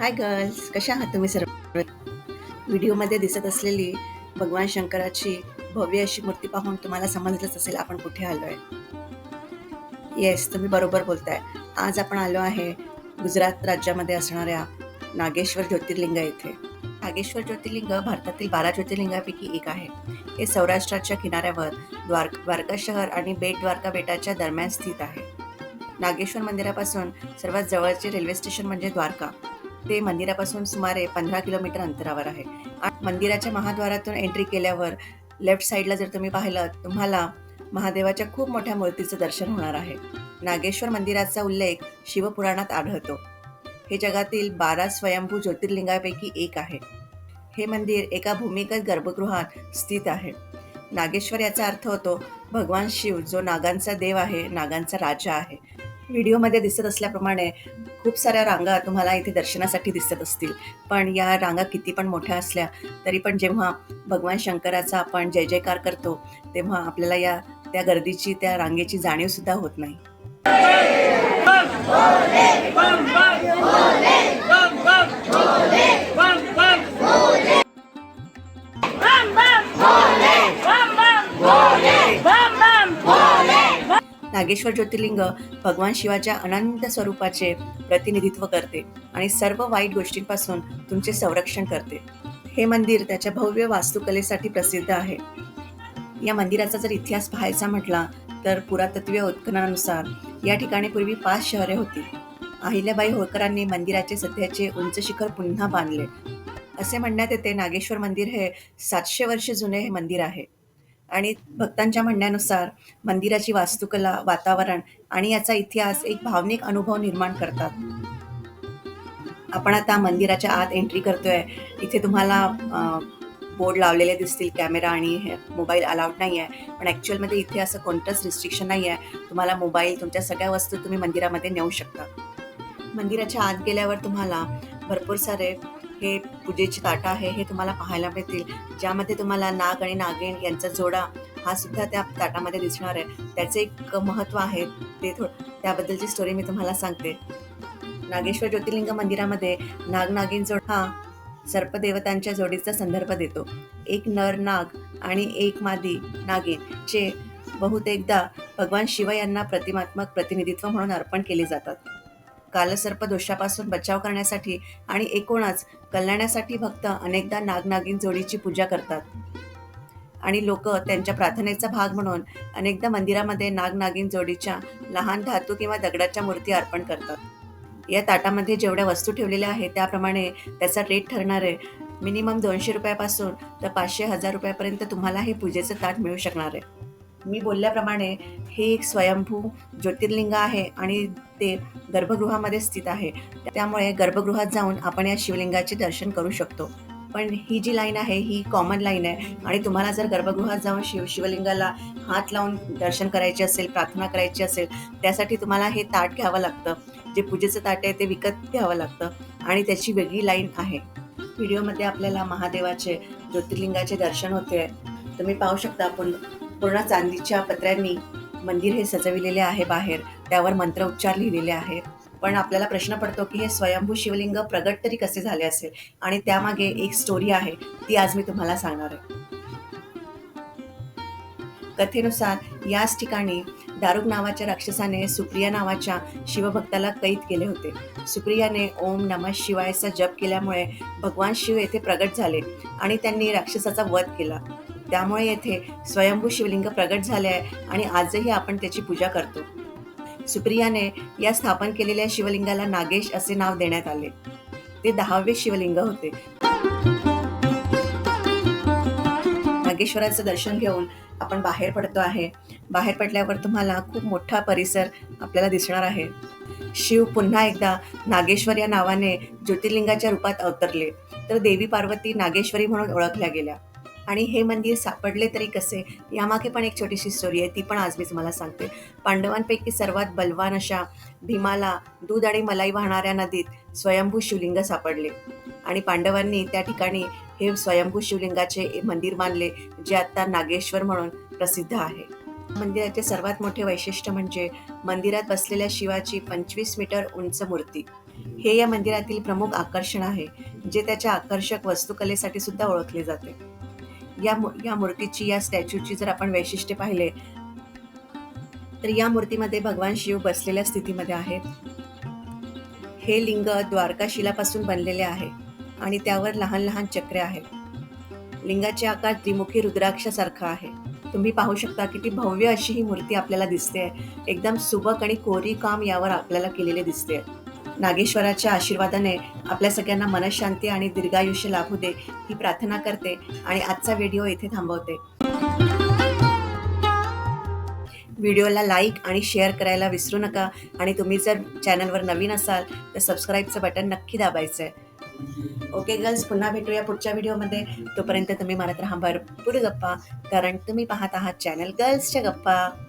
Hi girls कशा आहात तुम्ही सर्व? व्हिडिओमध्ये दिसत असलेली भगवान शंकराची भव्य अशी मूर्ती पाहून तुम्हाला समजलंच असेल आपण कुठे आलो आहे येस तुम्ही बरोबर बोलताय. आज आपण आलो आहे गुजरात राज्यामध्ये असणाऱ्या नागेश्वर ज्योतिर्लिंग येथे. नागेश्वर ज्योतिर्लिंग भारतातील बारा ज्योतिर्लिंगापैकी एक आहे. हे सौराष्ट्राच्या किनाऱ्यावर द्वार द्वारका शहर आणि बेट द्वारका बेटाच्या दरम्यान स्थित आहे. नागेश्वर मंदिरापासून सर्वात जवळचे रेल्वे स्टेशन म्हणजे द्वारका. ते मंदिरापासून सुमारे पंधरा किलोमीटर अंतरावर आहे. मंदिराच्या महाद्वारातून एंट्री केल्यावर लेफ्ट साईडला जर तुम्ही पाहिलं तुम्हाला महादेवाच्या खूप मोठ्या मूर्तीचं दर्शन होणार आहे. नागेश्वर मंदिराचा उल्लेख शिवपुराणात आढळतो. हे जगातील बारा स्वयंभू ज्योतिर्लिंगापैकी एक आहे. हे मंदिर एका भूमिगत गर्भगृहात स्थित आहे. नागेश्वर याचा अर्थ होतो भगवान शिव जो नागांचा देव आहे नागांचा राजा आहे. व्हिडिओमध्ये दिसत असल्याप्रमाणे खूप साऱ्या रांगा तुम्हाला इथे दर्शनासाठी दिसत असतील पण या रांगा किती पण मोठ्या असल्या तरी पण जेव्हा भगवान शंकराचा आपण जय जयकार करतो तेव्हा आपल्याला या त्या गर्दीची त्या रांगेची जाणीव सुद्धा होत नाही नागेश्वर ज्योतिर्लिंग भगवान शिवाच्या अनंत स्वरूपाचे प्रतिनिधित्व करते आणि सर्व वाईट गोष्टींपासून तुमचे संरक्षण करते. हे मंदिर त्याच्या भव्य वास्तुकलेसाठी प्रसिद्ध आहे. या मंदिराचा जर इतिहास पाहायचा म्हटला तर पुरातत्वीय उत्खननानुसार या ठिकाणी पूर्वी पाच शहरे होती. अहिल्याबाई होळकरांनी मंदिराचे सध्याचे उंच शिखर पुन्हा बांधले. असे म्हणण्यात येते नागेश्वर मंदिर हे सातशे वर्ष जुने हे मंदिर आहे. आणि भक्तांच्या म्हणण्यानुसार मंदिराची वास्तुकला वातावरण आणि याचा इतिहास एक भावनिक अनुभव निर्माण करतात. आपण आता मंदिराच्या आत एंट्री करतोय. इथे तुम्हाला बोर्ड लावलेले दिसतील कॅमेरा आणि हे मोबाईल अलाउड नाही आहे पण ॲक्च्युअलमध्ये इथे असं कोणतंच रिस्ट्रिक्शन नाही आहे तुम्हाला मोबाईल तुमच्या सगळ्या वस्तू तुम्ही मंदिरामध्ये नेऊ शकता. मंदिराच्या आत गेल्यावर तुम्हाला भरपूर सारे हे पूजेची ताटं आहे हे तुम्हाला पाहायला मिळतील. ज्यामध्ये तुम्हाला नाग आणि नागिण यांचा जोडा हा सुद्धा त्या ताटामध्ये दिसणार आहे. त्याचे एक महत्त्व आहे ते थो त्याबद्दलची स्टोरी मी तुम्हाला सांगते. नागेश्वर ज्योतिर्लिंग मंदिरामध्ये नागनागिन जोड हा सर्पदेवतांच्या जोडीचा संदर्भ देतो. एक नर नाग आणि एक मादी नागिन जे बहुतेकदा भगवान शिव यांना प्रतिमात्मक प्रतिनिधित्व म्हणून अर्पण केले जातात. कालसर्प दोषापासून बचाव करण्यासाठी आणि एकूणच कल्याणासाठी भक्त अनेकदा नागनागिन जोडीची पूजा करतात. आणि लोक त्यांच्या प्रार्थनेचा भाग म्हणून अनेकदा मंदिरामध्ये नागनागिन जोडीच्या लहान धातू किंवा दगडाच्या मूर्ती अर्पण करतात. या ताटामध्ये जेवढ्या वस्तू ठेवलेल्या आहेत त्याप्रमाणे त्याचा रेट ठरणार आहे मिनिमम दोनशे रुपयापासून तर पाचशे हजार रुपयापर्यंत तुम्हाला हे पूजेचं ताट मिळू शकणार आहे. मी बोलल्याप्रमाणे हे एक स्वयंभू ज्योतिर्लिंग आहे आणि ते गर्भगृहामध्ये स्थित आहे. त्यामुळे गर्भगृहात जाऊन आपण या शिवलिंगाचे दर्शन करू शकतो. पण ही जी लाईन आहे ही कॉमन लाईन आहे आणि तुम्हाला जर गर्भगृहात जाऊन शिव शिवलिंगाला हात लावून दर्शन करायचे असेल प्रार्थना करायची असेल त्यासाठी तुम्हाला हे ताट घ्यावं लागतं. जे पूजेचं ताट आहे ते विकत घ्यावं लागतं आणि त्याची वेगळी लाईन आहे. व्हिडिओमध्ये आपल्याला महादेवाचे ज्योतिर्लिंगाचे दर्शन होते. तुम्ही पाहू शकता आपण पूर्ण चांदीच्या पत्र्यांनी मंदिर हे सजविलेले आहे बाहेर. त्यावर मंत्रोच्चार लिहिलेले आहेत पण आपल्याला प्रश्न पडतो की हे स्वयंभू शिवलिंग प्रगट तरी कसे झाले असेल? आणि त्यामागे एक स्टोरी आहे ती आज मी तुम्हाला सांगणार आहे. कथेनुसार याच ठिकाणी दारुक नावाच्या राक्षसाने सुप्रिया नावाच्या शिवभक्ताला कैद केले होते. सुप्रियाने ओम नमः शिवायचा जप केल्यामुळे भगवान शिव येथे प्रगट झाले आणि त्यांनी राक्षसाचा वध केला. त्यामुळे येथे स्वयंभू शिवलिंग प्रगट झाले आहे आणि आजही आपण त्याची पूजा करतो. सुप्रियाने या स्थापन केलेल्या शिवलिंगाला नागेश असे नाव देण्यात आले. ते दहावे शिवलिंग होते. नागेश्वराचं दर्शन घेऊन आपण बाहेर पडतो आहे. बाहेर पडल्यावर तुम्हाला खूप मोठा परिसर आपल्याला दिसणार आहे. शिव पुन्हा एकदा नागेश्वर या नावाने ज्योतिर्लिंगाच्या रूपात अवतरले. तर देवी पार्वती नागेश्वरी म्हणून ओळखल्या गेल्या. आणि हे मंदिर सापडले तरी कसे? यामागे पण एक छोटीशी स्टोरी आहे ती पण आज मी तुम्हाला सांगते. पांडवांपैकी सर्वात बलवान अशा भीमाला दूध आणि मलाई वाहणाऱ्या नदीत स्वयंभू शिवलिंग सापडले. आणि पांडवांनी त्या ठिकाणी हे स्वयंभू शिवलिंगाचे मंदिर मानले जे आता नागेश्वर म्हणून प्रसिद्ध आहे. मंदिराचे सर्वात मोठे वैशिष्ट्य म्हणजे मंदिरात बसलेल्या शिवाची पंचवीस मीटर उंच मूर्ती. हे या मंदिरातील प्रमुख आकर्षण आहे जे त्याच्या आकर्षक वास्तुकलेसाठी सुद्धा ओळखले जाते. या मु या मूर्तीची या स्टॅच्यूची जर आपण वैशिष्ट्य पाहिले तर या मूर्तीमध्ये भगवान शिव बसलेल्या स्थितीमध्ये आहेत. हे लिंग द्वारकाशिलापासून बनलेले आहे आणि त्यावर लहान लहान चक्रे आहेत. लिंगाचे आकार त्रिमुखी रुद्राक्षासारखा आहे. तुम्ही पाहू शकता की ती भव्य अशी ही मूर्ती आपल्याला दिसते एकदम सुबक आणि कोरी काम यावर आपल्याला केलेले दिसते नागेश्वराच्या आशीर्वादाने आपल्या सगळ्यांना मनशांती आणि दीर्घायुष्य लाभू दे ही प्रार्थना करते आणि आजचा व्हिडिओ इथे थांबवते. व्हिडिओला लाईक आणि शेअर करायला विसरू नका आणि तुम्ही जर चॅनलवर नवीन असाल तर सबस्क्राईबचं बटन नक्की दाबायचं आहे ओके गर्ल्स पुन्हा भेटूया पुढच्या व्हिडिओमध्ये. तोपर्यंत तुम्ही मारत राहा भरपूर गप्पा कारण तुम्ही पाहत आहात चॅनल गर्ल्सच्या गप्पा.